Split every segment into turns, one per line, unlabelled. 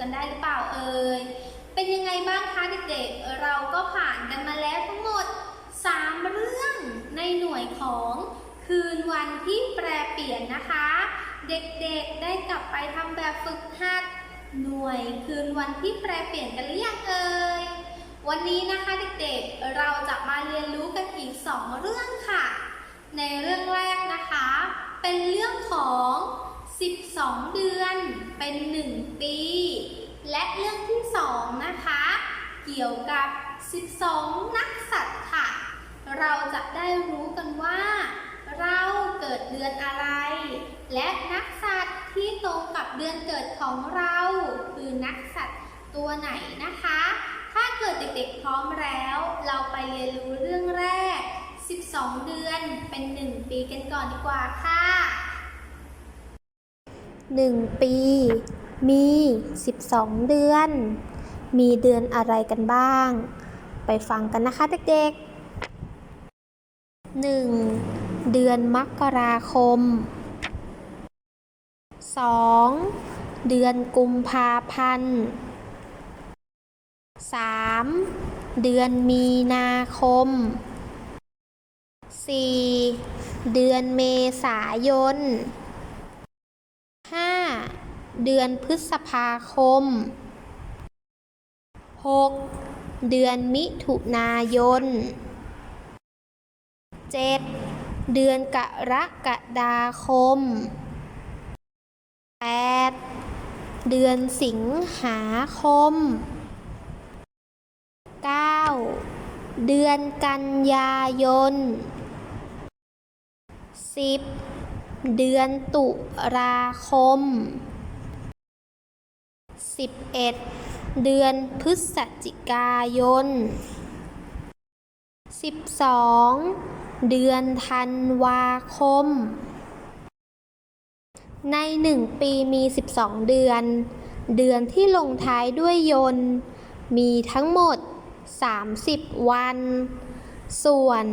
กันได้หรือเปล่าเอ่ย เป็นยังไงบ้างคะเด็กๆ เราก็ผ่านกันมาแล้วทั้งหมด 3 เรื่องในหน่วยของคืนวันที่แปรเปลี่ยนนะคะ เด็กๆได้กลับไปทำแบบฝึกหัดหน่วยคืนวันที่แปรเปลี่ยนกันหรือยังเอ่ย วันนี้นะคะเด็กๆ เราจะมาเรียนรู้กันอีก 2 เรื่องค่ะ ในเรื่องแรกนะคะ เป็นเรื่องของ 12 เดือนเป็น 1 ปี และเรื่องที่ 2 นะคะ เกี่ยวกับ 12 นักสัตว์ค่ะ เราจะได้รู้กันว่า เราเกิดเดือนอะไร และนักสัตว์ที่ตรงกับเดือนเกิดของเรา คือนักสัตว์ตัวไหนนะคะ ถ้าเกิดเด็กๆพร้อมแล้ว เราไปเรียนรู้เรื่องแรก 12 เดือนเป็น 1 ปีกันก่อนดีกว่าค่ะ
1 ปี มี 12 เดือน มีเดือนอะไรกันบ้าง ไปฟังกันนะคะเด็กๆ 1. เดือนมกราคม 2. เดือนกุมภาพันธ์ 3. เดือนมีนาคม 4. เดือนเมษายน เดือนพฤษภาคม 6. เดือนมิถุนายน 7. เดือนกรกฎาคม 8. เดือนสิงหาคม 9. เดือนกันยายน 10. เดือนตุลาคม 11. เดือนพฤศจิกายน 12. เดือนธันวาคม ใน 1 ปีมี 12 เดือน เดือนที่ลงท้ายด้วยยนต์ มีทั้งหมด 30 วัน ส่วน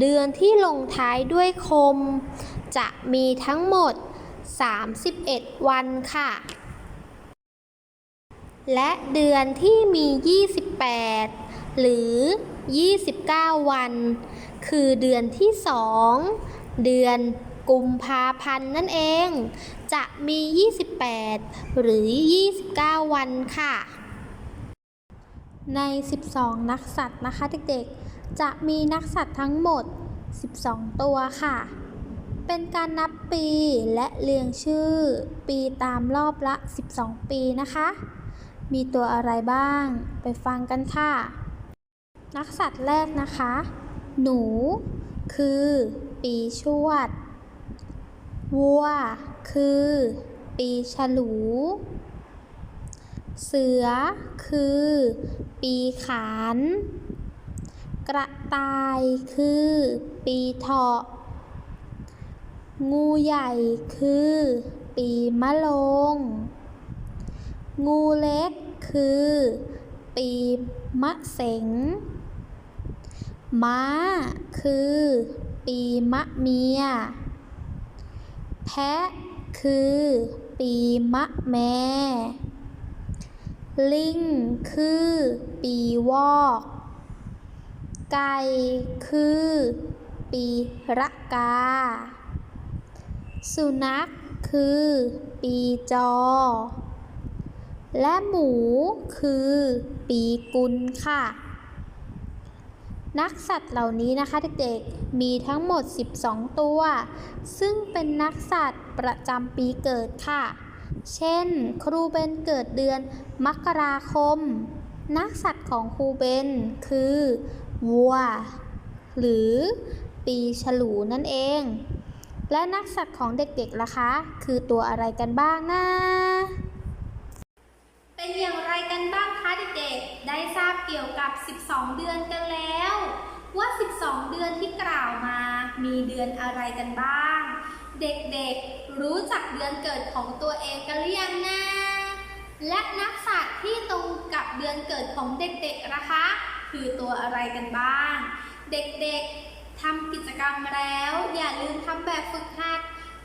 เดือนที่ลงท้ายด้วยคม จะมีทั้งหมด 31 วันค่ะ และเดือนที่มี 28 หรือ 29 วัน คือเดือนที่ 2 เดือนกุมภาพันธ์นั่นเอง จะมี 28 หรือ 29 วันค่ะ ใน 12 นักสัตว์นะคะเด็กๆ จะมีนักสัตว์ทั้งหมด 12 ตัวค่ะ เป็นการนับปีและเรียงชื่อปีตามรอบละ 12 ปีนะคะ มีตัวอะไรบ้าง ไปฟังกันค่ะ นักสัตว์แรกนะคะ หนู คือ ปีชวด วัว คือ ปีฉลู เสือ คือ ปีขาน กระต่าย คือ ปีเถาะ งูใหญ่ คือ ปีมะโรง งูเล็กคือ ปีมะเสง ม้าคือ ปีมะเมีย แพะคือ ปีมะแม่ ลิงคือ ปีวอก ไก่คือ ปีระกา สุนัขคือ ปีจอ และหมูคือปีกุลค่ะ นักสัตว์เหล่านี้นะคะเด็กๆ มีทั้งหมด 12 ตัว ซึ่งเป็นนักสัตว์ประจำปีเกิดค่ะ เช่น ครูเบนเกิดเดือนมกราคม นักสัตว์ของครูเบนคือวัว หรือปีฉลูนั่นเอง และนักสัตว์ของเด็กๆล่ะคะ คือตัวอะไรกันบ้างนะ
เป็นอย่างไรกันบ้างคะเด็กๆ ได้ทราบเกี่ยวกับ 12 เดือนกันแล้ว ว่า 12 เดือนที่กล่าวมา มีเดือนอะไรกันบ้าง เด็กๆ รู้จักเดือนเกิดของตัวเองกันหรือยังนะและนักสัตว์ที่ตรงกับเดือนเกิดของเด็กๆนะคะ คือตัวอะไรกันบ้าง เด็กๆทำกิจกรรมแล้ว อย่าลืมทำแบบฝึกหัด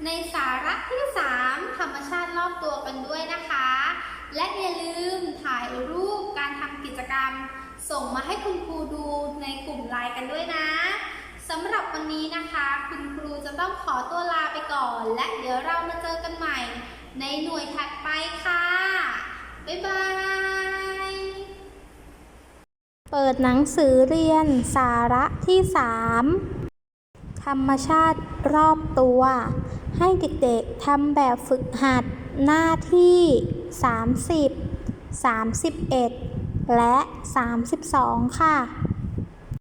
ในสาระที่ 3 ธรรมชาติรอบตัวกันด้วยนะคะ และอย่าลืมถ่ายรูปการทำกิจกรรม ส่งมาให้คุณครูดูในกลุ่มไลน์กันด้วยนะสำหรับวันนี้นะคะ คุณครูจะต้องขอตัวลาไปก่อน และเดี๋ยวเรามาเจอกันใหม่ ในหน่วยถัดไปค่ะ บ๊ายบาย
เปิดหนังสือเรียนสาระที่ 3 ธรรมชาติรอบตัว ให้เด็กๆทำแบบฝึกหัดหน้าที่ 30 31 และ 32 ค่ะ